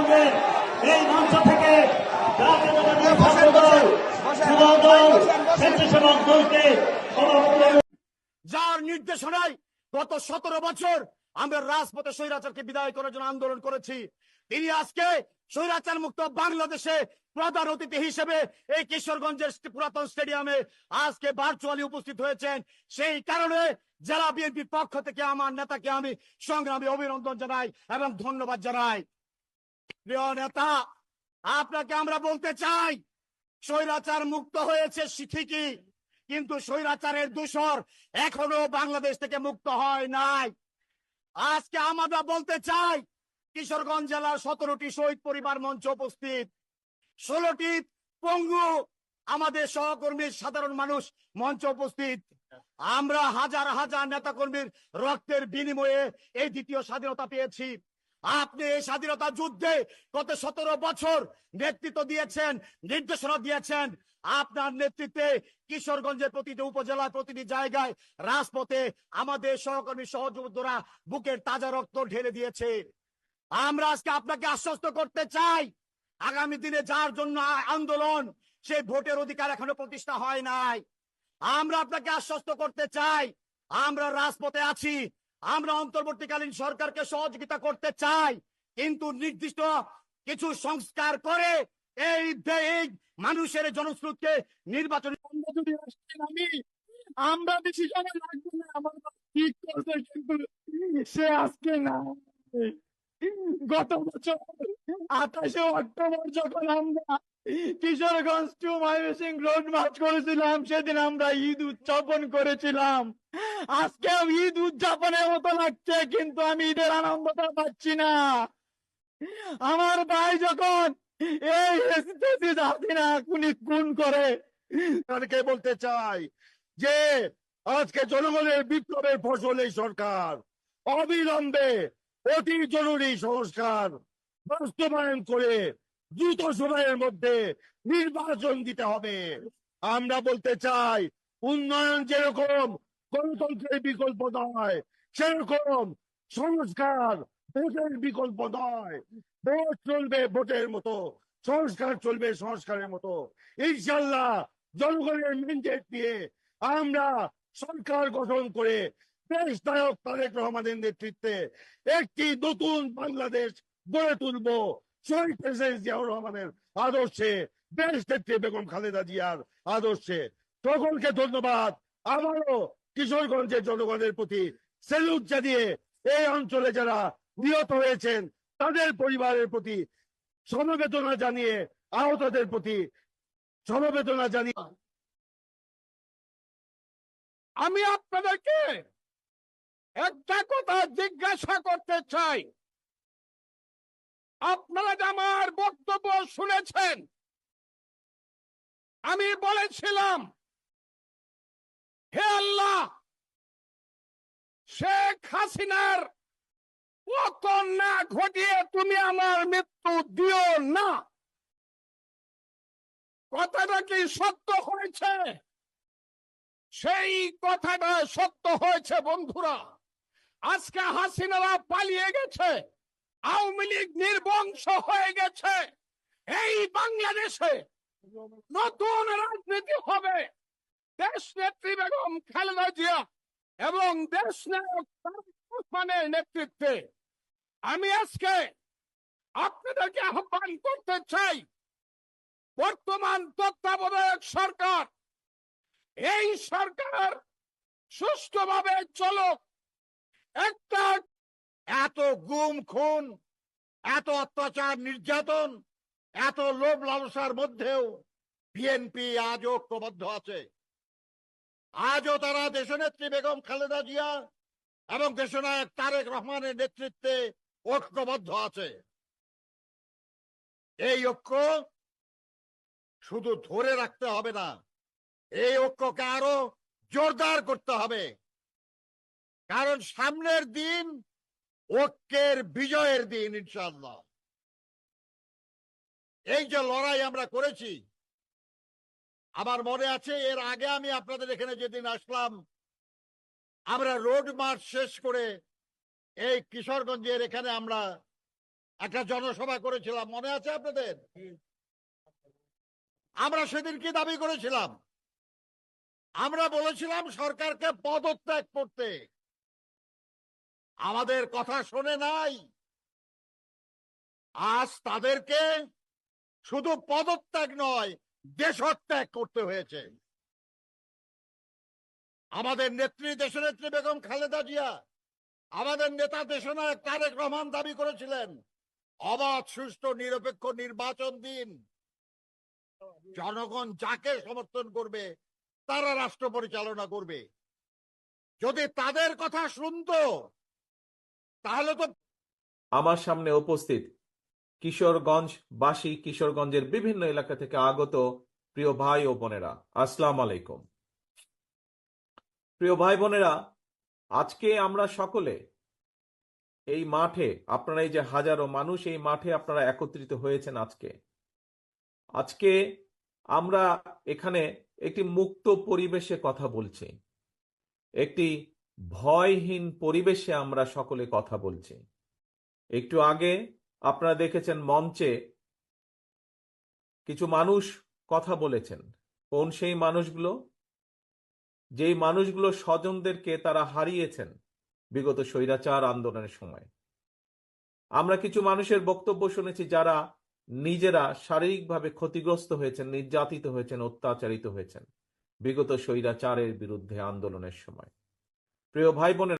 কিশোরগঞ্জের এই মঞ্চ থেকে যার নির্দেশনায় গত সতেরো বছর আমরা রাজপথে স্বৈরাচারকে বিদায় করার জন্য আন্দোলন করেছি। তিনি আজকে স্বৈরাচার মুক্ত বাংলাদেশে প্রধান অতিথি হিসেবে এই কিশোরগঞ্জের পুরাতন স্টেডিয়ামে আজকে ভার্চুয়ালি উপস্থিত হয়েছেন। সেই কারণে জেলা বিএনপির পক্ষ থেকে আমার নেতাকে আমি সংগ্রামী অভিনন্দন জানাই এবং ধন্যবাদ জানাই। নেতা, আপনাকে আমরা বলতে চাই, স্বৈরাচার মুক্ত হয়েছে ঠিকই, কিন্তু স্বৈরাচারের দূষর এখনও বাংলাদেশ থেকে মুক্ত হয় নাই। আজকে আমরা বলতে চাই, কিশোরগঞ্জ জেলার সতেরোটি শহীদ পরিবার মঞ্চ উপস্থিত। ষোলোটি পঙ্গু আমাদের সহকর্মী সাধারণ মানুষ মঞ্চ উপস্থিত। আমরা হাজার হাজার নেতা কর্মীর রক্তের বিনিময়ে এই দ্বিতীয় স্বাধীনতা পেয়েছি। আপনি এই স্বাধীনতা যুদ্ধে গত সতেরো বছর নেতৃত্ব দিয়েছেন, নির্দেশনা দিয়েছেন। আপনার নেতৃত্বে কিশোরগঞ্জের প্রতিটি উপজেলার প্রতিটি জায়গায়, রাজপথে আমাদের সহকর্মী, সহযোদ্ধরা বুকের তাজা রক্ত ঢেলে দিয়েছে। আমরা আজকে আপনাকে আশ্বস্ত করতে চাই, আগামী দিনে যার জন্য আন্দোলন সেই ভোটের অধিকার এখনও প্রতিষ্ঠা হয় নাই। আমরা আপনাকে আশ্বস্ত করতে চাই, আমরা রাজপথে আছি আমরা অন্তর্বর্তীকালীন সরকারকে সহযোগিতা করতে চাই, কিন্তু নির্দিষ্ট কিছু সংস্কার করে এই মানুষের জনস্রোতকে নির্বাচন আমি, আমরা ডিসিশনে লাগবে না, আমার ঠিক করছে কিন্তু সে আজকে না গত বছর আঠাশে অক্টোবর যখন আমরা Kishoreganj to Mymensingh road march করেছিলাম, সেদিন আমরা ঈদ উদযাপন করেছিলাম। আজকে ঈদ উদযাপনের মতো লাগছে, কিন্তু আমি ঈদের আনন্দটা পাচ্ছি না। আমার ভাই যখন এই করে সরকারকে বলতে চাই যে আজকে জনগণের বিপ্লবের ফসল এই সরকার। অবিলম্বে অতি জরুরি সংস্কার বাস্তবায়ন করে দ্রুত সময়ের মধ্যে নির্বাচন দিতে হবে। আমরা বলতে চাই, উন্নয়ন যেরকম গণতন্ত্রের বিকল্প নয়, সেরকম সংস্কার ভোটের বিকল্প নয়। ভোট চলবে ভোটের মতো, সংস্কার চলবে সংস্কারের মতো। ইনশাল্লাহ জনগণের মেন্ডেট দিয়ে আমরা সরকার গঠন করে দেশ নায়ক তারেক রহমানের নেতৃত্বে একটি নতুন বাংলাদেশ গড়ে তুলব। প্রেসিডেন্ট জিয়াউর রহমানের আদর্শে দেশ বেগম খালেদা জিয়ার আদর্শে। সকলকে ধন্যবাদ। কিশোরগঞ্জের জনগণের প্রতি সেলুট জানিয়ে এই অঞ্চলে যারা নিহত হয়েছেন, তাদের পরিবারের প্রতি সমবেদনা জানিয়ে, আহতদের প্রতি সমবেদনা জানিয়ে আমি আপনাদেরকে একটা কথা জিজ্ঞাসা করতে চাই। আপনারা যে আমার বক্তব্য শুনেছেন, আমি বলেছিলাম, হে আল্লাহ, শেখ হাসিনার না ঘটিয়ে তুমি আমার মৃত্যু দিও না। কথাটা কি সত্য হয়েছে? সেই কথাটা সত্য হয়েছে, বন্ধুরা। আজকে হাসিনারা পালিয়ে গেছে। আওয়ামী লীগ নির্বংশ হয়ে গেছে। এই বাংলাদেশে নতুন রাজনীতি হবে। দেশ নেত্রী বেগম খালেদা জিয়া এবং দেশ নায়ক নেতৃত্বে আমি আজকে আপনাদেরকে আহ্বান করতে চাই, বর্তমান তত্ত্বাবধায়ক সরকার। এই সরকার সুষ্ঠুভাবে চলুক। একটা এত গুম, খুন, এত অত্যাচার, নির্যাতন, এত লোভ লালসার মধ্যেও বিএনপি আজ ঐক্যবদ্ধ আছে। আজও তারা দেশনেত্রী বেগম খালেদা জিয়া এবং দেশনায়ক তারেক রহমানের নেতৃত্বে ঐক্যবদ্ধ আছে। এই ঐক্য শুধু ধরে রাখতে হবে না, এই ঐক্যকে আরও জোরদার করতে হবে। কারণ সামনের দিন ঐক্যের বিজয়ের দিন ইনশাল্লাহ এই যে লড়াই আমরা করেছি, আমার মনে আছে, এর আগে আমি আপনাদের এখানে যেদিন আসলাম, আমরা রোড মার্চ শেষ করে এই কিশোরগঞ্জের এখানে আমরা একটা জনসভা করেছিলাম। মনে আছে আপনাদের? আমরা সেদিন কি দাবি করেছিলাম? আমরা বলেছিলাম সরকারকে পদত্যাগ করতে। আমাদের কথা শোনে নাই। আজ তাদেরকে শুধু পদত্যাগ নয়, দেশত্যাগ করতে হয়েছে। আমাদের নেত্রী, দেশনেত্রী বেগম খালেদা জিয়া, আমাদের নেতা দেশনায়ক তারেক রহমান দাবি করেছিলেন, অবাধ, সুষ্ঠু, নিরপেক্ষ নির্বাচন দিন। জনগণ যাকে সমর্থন করবে, তারা রাষ্ট্র পরিচালনা করবে। যদি তাদের কথা শুনতো তাহলে তো আমার সামনে উপস্থিত কিশোরগঞ্জ বাসী কিশোরগঞ্জের বিভিন্ন এলাকা থেকে আগত প্রিয় ভাই ও বোনেরা। আসসালাম আলাইকুম। প্রিয় ভাই বোনেরা, আজকে আমরা সকলে এই মাঠে, আপনারা এই যে হাজারো মানুষ এই মাঠে আপনারা একত্রিত হয়েছেন আজকে। আজকে আমরা এখানে একটি মুক্ত পরিবেশে কথা বলছি। একটি ভয়হীন পরিবেশে আমরা সকলে কথা বলছি। একটু আগে আপনারা দেখেছেন মঞ্চে কিছু মানুষ কথা বলেছেন। কোন সেই মানুষগুলো? যেই মানুষগুলো স্বজনদেরকে তারা হারিয়েছেন বিগত স্বৈরাচার আন্দোলনের সময়। আমরা কিছু মানুষের বক্তব্য শুনেছি যারা নিজেরা শারীরিকভাবে ক্ষতিগ্রস্ত হয়েছেন, নির্যাতিত হয়েছেন, অত্যাচারিত হয়েছেন বিগত স্বৈরাচারের বিরুদ্ধে আন্দোলনের সময়। প্রিয় ভাই